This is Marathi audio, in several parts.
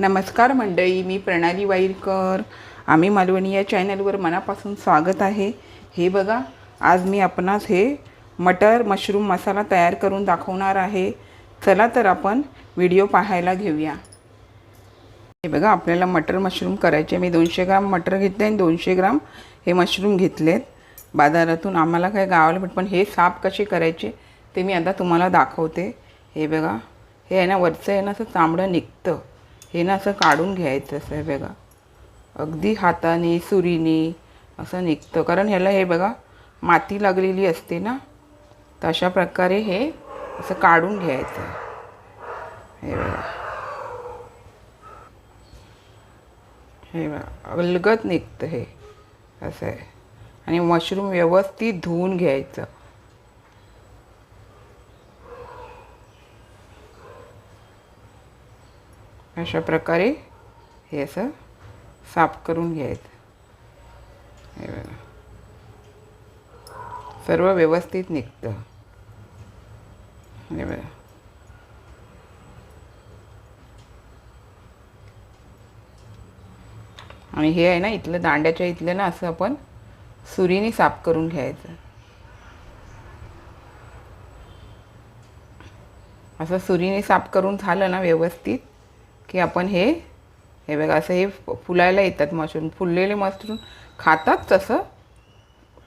नमस्कार मंडळी मी प्रणाली वाईरकर. आम्ही मालवणी या चॅनलवर मनापासून स्वागत आहे. हे बघा आज मी आपणास हे मटर मशरूम मसाला तयार करून दाखवणार आहे. चला तर आपण व्हिडिओ पाहायला घेऊया. हे बघा आपल्याला मटर मशरूम करायचे मी दोनशे ग्राम मटर घेतले आणि दोनशे ग्राम हे मशरूम घेतलेत. बाजारातून आम्हाला काय गावाला भेट पण हे साफ कसे करायचे ते मी आता तुम्हाला दाखवते. हे बघा हे आहे ना वरचं आहे ना असं चांबडं निघतं. हे ना असं काढून घ्यायचं असं आहे बघा. अगदी हाताने सुरीने असं निघतं. कारण ह्याला हे बघा माती लागलेली असते ना तर अशा प्रकारे हे असं काढून घ्यायचं. हे बघा. हे बघा अलगत निघतं हे. असं आहे. आणि मशरूम व्यवस्थित धुवून घ्यायचं. अशा प्रकारे हे असं साफ करून घ्यायचं. हे बघा. सर्व व्यवस्थित निघतं. हे बघा. आणि हे आहे ना इथलं दांड्याच्या इथलं ना असं आपण सुरीने साफ करून घ्यायचं. असं सुरीने साफ करून झालं ना व्यवस्थित की आपण हे हे बघा असं हे फुलायला येतात मशरूम. फुललेले मशरूम खातात तसं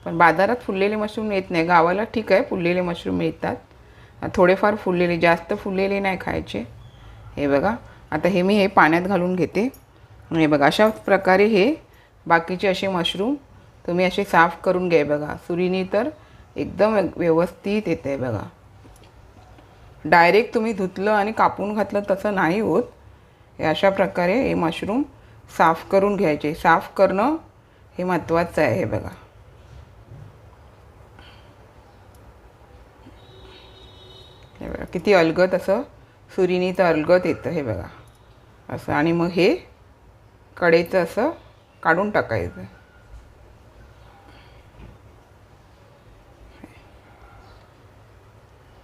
पण बाजारात फुललेले मशरूम येत नाही. गावाला ठीक आहे फुललेले मशरूम मिळतात. थोडेफार फुललेले जास्त फुललेले नाही खायचे. हे बघा आता हे मी हे पाण्यात घालून घेते. हे बघा अशा प्रकारे हे बाकीचे असे मशरूम तुम्ही असे साफ करून घ्या बघा. सुरीने तर एकदम व्यवस्थित येतं आहे बघा. डायरेक्ट तुम्ही धुतलं आणि कापून घातलं तसं नाही होत. हे अशा प्रकारे हे मशरूम साफ करून घ्यायचे. साफ करणं हे महत्त्वाचं आहे हे बघा. हे बघा किती अलगत असं सुरीनीचं तर अलगत येतं हे बघा. असं आणि मग हे कडेचं असं काढून टाकायचं.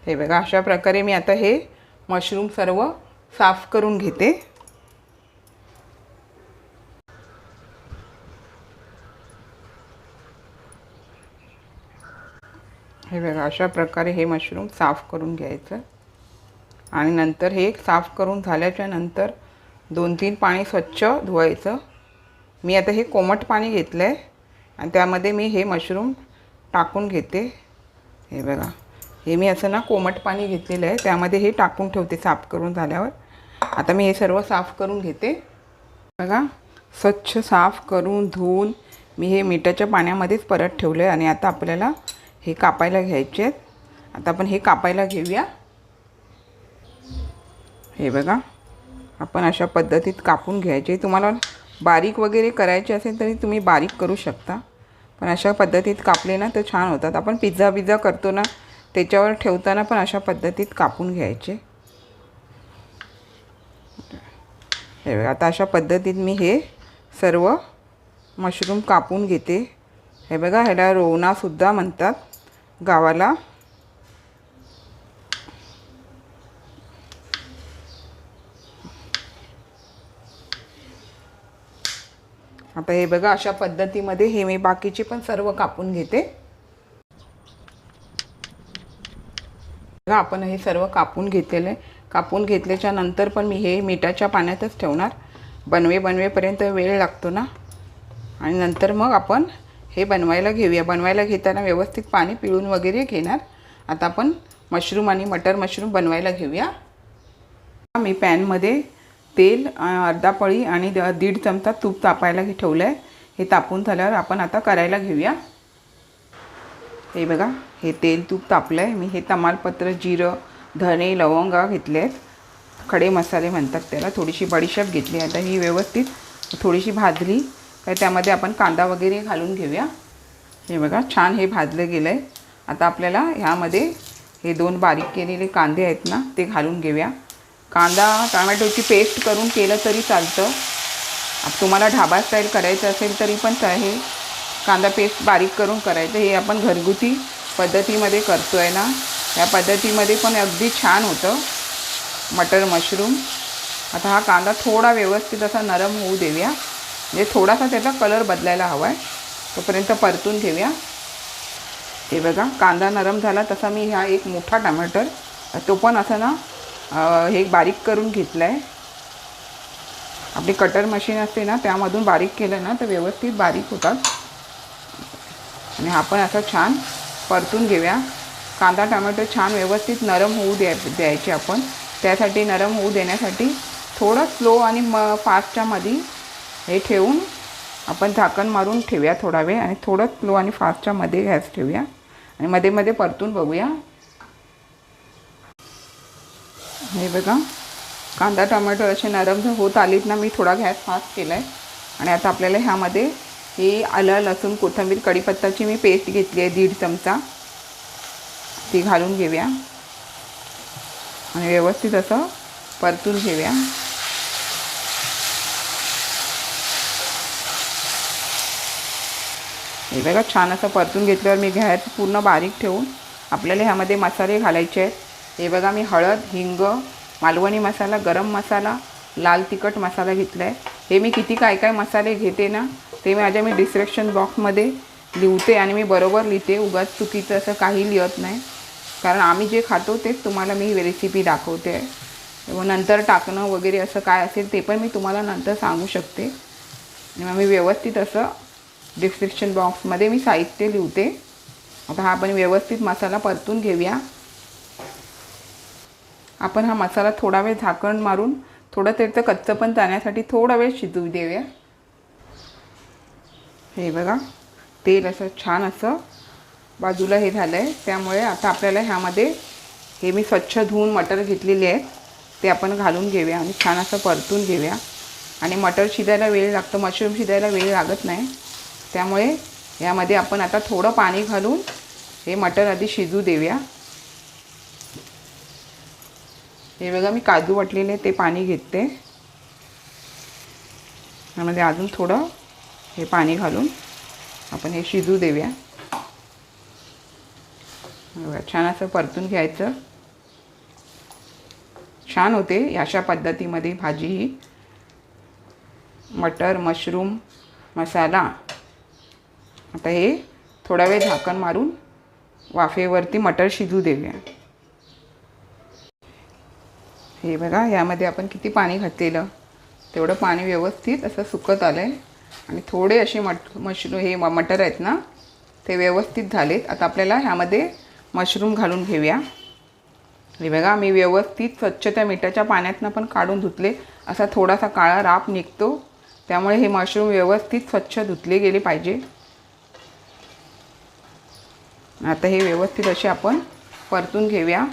हे बघा अशा प्रकारे मी आता हे मशरूम सर्व साफ करून घेते. हे बघा अशा प्रकारे हे मशरूम साफ करून घ्यायचं. आणि नंतर हे साफ करून झाल्याच्यानंतर दोन तीन पाणी स्वच्छ धुवायचं. मी आता हे कोमट पाणी घेतलं आहे आणि त्यामध्ये मी हे मशरूम टाकून घेते. हे बघा हे मी असं ना कोमट पाणी घेतलेलं आहे. त्यामध्ये हे टाकून ठेवते साफ करून झाल्यावर. आता मी हे सर्व साफ करून घेते. बघा स्वच्छ साफ करून धुवून मी हे मिठाच्या पाण्यामध्येच परत ठेवलं आहे आणि आता आपल्याला हे कापायला घ्यायचे आहेत. आता आपण हे कापायला घेऊया. हे बघा. आपण अशा पद्धतीत कापून घ्यायचे. तुम्हाला बारीक वगैरे करायचे असेल तरी तुम्ही बारीक करू शकता. पण अशा पद्धतीत कापले ना तर छान होतात. आपण पिझ्झा पिझ्झा करतो ना त्याच्यावर ठेवताना पण अशा पद्धतीत कापून घ्यायचे. हे बघा. आता अशा पद्धतीत मी हे सर्व मशरूम कापून घेते. हे बघा ह्याला रोवणासुद्धा म्हणतात. गावाला. आता हे बघा अशा पद्धतीमध्ये हे मी बाकीचे पण सर्व कापून घेते. बघा आपण हे सर्व कापून घेतलेले कापून घेतल्याच्या नंतर पण मी हे मिठाच्या पाण्यातच ठेवणार. बनवे बनवेपर्यंत वेळ लागतो ना. आणि नंतर मग आपण हे बनवायला घेऊया. बनवायला घेताना व्यवस्थित पाणी पिळून वगैरे घेणार. आता आपण मशरूम आणि मटर मशरूम बनवायला घेऊया. मी पॅनमध्ये तेल अर्धा पळी आणि द- दीड चमचा तूप तापायला घे ठेवलं आहे हे तापून झाल्यावर आपण आता करायला घेऊया. हे बघा हे तेल तूप तापलं आहे मी हे तमालपत्र जिरं धणे लवंगा घेतले आहेत खडे मसाले म्हणतात त्याला. थोडीशी बडीशेप घेतली. आता ही व्यवस्थित थोडीशी भाजली. तर त्यामध्ये आपण कांदा वगैरे घालून घेऊया. हे बघा छान हे भाजलं गेलं आहे आता आपल्याला ह्यामध्ये हे दोन बारीक केलेले कांदे आहेत ना ते घालून घेऊया. कांदा टोमॅटोची पेस्ट करून केलं तरी चालतं. तुम्हाला ढाबा स्टाईल करायचं असेल तरी पण हे? कांदा पेस्ट बारीक करून करायचं. हे आपण घरगुती पद्धतीमध्ये करतो आहे ना. या पद्धतीमध्ये पण अगदी छान होतं. मटर मशरूम. आता हा कांदा थोडा व्यवस्थित असा नरम होऊ देऊया. म्हणजे थोडासा त्याचा कलर बदलायला हवा आहे तोपर्यंत परतून घेऊया. हे बघा कांदा नरम झाला तसा मी हा एक मोठा टमाटर तो पण असं ना हे बारीक करून घेतला आहे आपली कटर मशीन असते ना त्यामधून बारीक केलं ना तर व्यवस्थित बारीक होतात. आणि आपण असं छान परतून घेऊया. कांदा टमॅटो छान व्यवस्थित नरम होऊ द्या द्यायचे आपण. त्यासाठी नरम होऊ देण्यासाठी थोडं स्लो आणि म फास्टच्यामध्ये हे ठेवून आपण झाकण मारून ठेवूया थोडा वेळ आणि थोडं स्लो आणि फास्टच्या मध्ये गॅस ठेवूया. आणि मध्ये मध्ये परतून बघूया. हे बघा कांदा टोमॅटो असे नरम होत आलीत ना मी थोडा गॅस फास्ट केला आहे आणि आता आपल्याला ह्यामध्ये ही आलं लसूण कोथिंबीर कढीपत्ताची मी पेस्ट घेतली आहे दीड चमचा. ती घालून घेऊया. आणि व्यवस्थित असं परतून घेऊया. हे बघा छान असं परतून घेतल्यावर मी गॅस पूर्ण बारीक ठेवून आपल्याला ह्यामध्ये मसाले घालायचे आहेत. हे बघा मी हळद हिंग मालवणी मसाला गरम मसाला लाल तिखट मसाला घेतला आहे हे मी किती काय काय मसाले घेते ना ते माझ्या मी डिस्क्रिप्शन बॉक्समध्ये लिहते आणि मी बरोबर लिहिते. उगाच चुकीचं असं काही लिहत नाही. कारण आम्ही जे खातो तेच तुम्हाला मी रेसिपी दाखवते. आहे व नंतर टाकणं वगैरे असं काय असेल ते पण मी तुम्हाला नंतर सांगू शकते. मग मी व्यवस्थित असं डिस्क्रिप्शन बॉक्समध्ये मी साहित्य लिहते. आता हा आपण व्यवस्थित मसाला परतून घेऊया. आपण हा मसाला थोडा वेळ झाकण मारून थोडं त्याचं कच्चं पण जाण्यासाठी थोडा वेळ शिजवू देऊया. हे बघा तेल असं छान असं बाजूला हे झालं आहे त्यामुळे आता आपल्याला ह्यामध्ये हे मी स्वच्छ धुवून मटर घेतलेले आहेत. ते आपण घालून घेऊया आणि छान असं परतून घेऊया. आणि मटर शिजायला वेळ लागतो मशरूम शिजायला वेळ लागत नाही. त्यामुळे यामध्ये आपण आता थोडं पाणी घालून हे मटर आधी शिजू देऊया. हे बघा मी काजू वाटलेले ते पाणी घेते यामध्ये अजून थोडं हे पाणी घालून आपण हे शिजू देऊया. बघा, छान असं परतून घ्यायचं. छान होते अशा पद्धतीमध्ये भाजी ही मटर मशरूम मसाला. आता हे थोडा वेळ झाकण मारून वाफेवरती मटर शिजू देऊया. हे बघा यामध्ये आपण किती पाणी घातलेलं. तेवढं पाणी व्यवस्थित असं सुकत आलं आहे आणि थोडे असे मट मशरूम हे मटर आहेत ना ते व्यवस्थित झालेत. आता आपल्याला ह्यामध्ये मशरूम घालून घेऊया. हे बघा मी व्यवस्थित स्वच्छ त्या मिठाच्या पाण्यातनं पण काढून धुतले. असा थोडासा काळा राप निघतो. त्यामुळे हे मशरूम व्यवस्थित स्वच्छ धुतले गेले पाहिजे. आता हे व्यवस्थित असे आपण परतून घेऊया.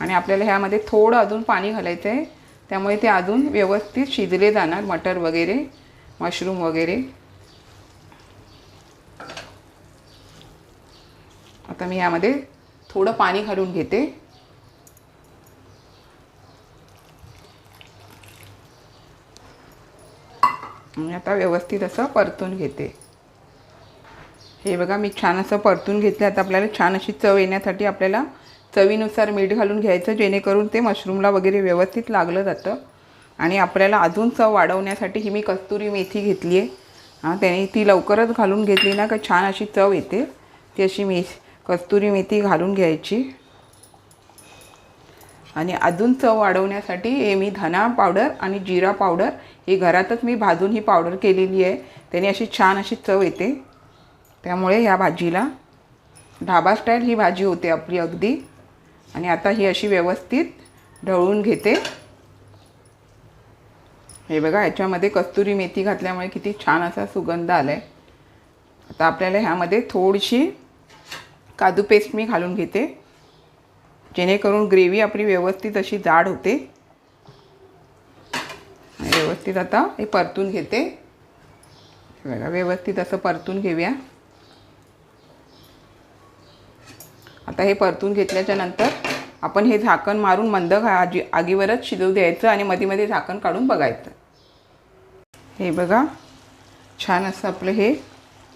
आणि आपल्याला ह्यामध्ये थोडं अजून पाणी घालायचं आहे त्यामुळे ते अजून व्यवस्थित शिजले जाणार मटर वगैरे मशरूम वगैरे. आता मी ह्यामध्ये थोडं पाणी घालून घेते. आणि आता व्यवस्थित असं परतून घेते. हे बघा मी छान असं परतून घेतलं. आता आपल्याला छान अशी चव येण्यासाठी आपल्याला चवीनुसार मीठ घालून घ्यायचं जेणेकरून ते मशरूमला वगैरे व्यवस्थित लागलं जातं. आणि आपल्याला अजून चव वाढवण्यासाठी ही मी कस्तुरी मेथी घेतली आहे. हां त्याने ती लवकरच घालून घेतली ना का छान अशी चव येते. ती अशी मे कस्तुरी मेथी घालून घ्यायची. आणि अजून चव वाढवण्यासाठी हे मी धना पावडर आणि जिरा पावडर ही घरातच मी भाजून ही पावडर केलेली आहे. त्याने अशी छान अशी चव येते. त्यामुळे ह्या भाजीला ढाबा स्टाईल ही भाजी होते आपली अगदी. आणि आता ही अशी व्यवस्थित ढवळून घेते. हे बघा याच्यामध्ये कस्तुरी मेथी घातल्यामुळे किती छान असा सुगंध आला आहे आता आपल्याला ह्यामध्ये थोडीशी काजू पेस्ट मी घालून घेते. जेणेकरून ग्रेव्ही आपली व्यवस्थित अशी जाड होते. व्यवस्थित आता हे परतून घेते. बघा व्यवस्थित असं परतून घेऊया. आता हे परतून घेतल्याच्या नंतर आपण हे झाकण मारून मंद घा- आजी आगीवरच शिजवू द्यायचं आणि मध्ये मध्ये झाकण काढून बघायचं. हे बघा छान असं आपलं हे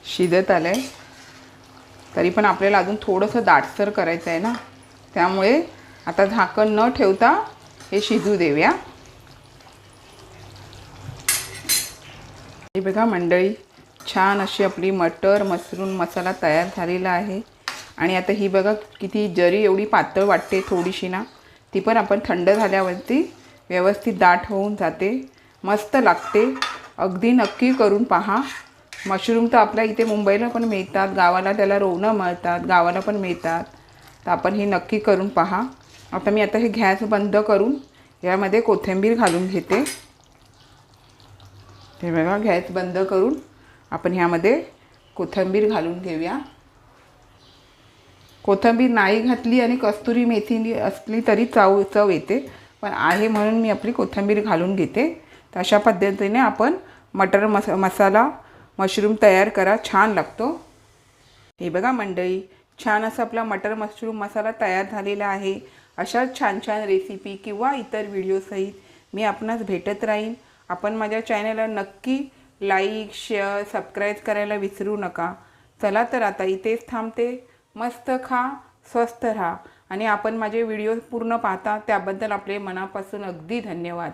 शिजत आलं आहे तरी पण आपल्याला अजून थोडंसं दाटसर करायचं आहे ना? त्यामुळे आता झाकण न ठेवता हे शिजू देऊया. हे बघा मंडळी छान अशी आपली मटर मसरून मसाला तयार झालेला आहे. आणि आता ही बघा किती जरी एवढी पातळ वाटते थोडीशी ना ती पण आपण थंड झाल्यावरती व्यवस्थित दाट होऊन जाते. मस्त लागते. अगदी नक्की करून पहा. मशरूम तर आपल्या इथे मुंबईला पण मिळतात गावाला त्याला रोवणं मिळतात गावाला पण मिळतात. तर आपण ही नक्की करून पहा. आता मी आता हे गॅस बंद करून यामध्ये कोथिंबीर घालून घेते. हे बघा गॅस बंद करून आपण ह्यामध्ये कोथिंबीर घालून घेऊया. कोथिंबीर नाही घातली आणि कस्तुरी मेथी असली तरी चव चव येते. पण आहे म्हणून मी आपली कोथिंबीर घालून घेते. तर अशा पद्धतीने आपण मटर मस मसाला मशरूम तयार करा. छान लागतो. हे बघा मंडळी छान असा आपला मटर मशरूम मसाला तयार झालेला आहे. अशाच छान छान रेसिपी किंवा इतर व्हिडिओसहित मी आपणास भेटत राहीन. आपण माझ्या चॅनलला नक्की लाईक शेअर सबस्क्राईब करायला विसरू नका. चला तर आता इथेच थांबते. मस्त खा स्वस्त राहा. आणि आपण माझे व्हिडिओ पूर्ण पाहता त्याबद्दल आपले मनापासून अगदी धन्यवाद.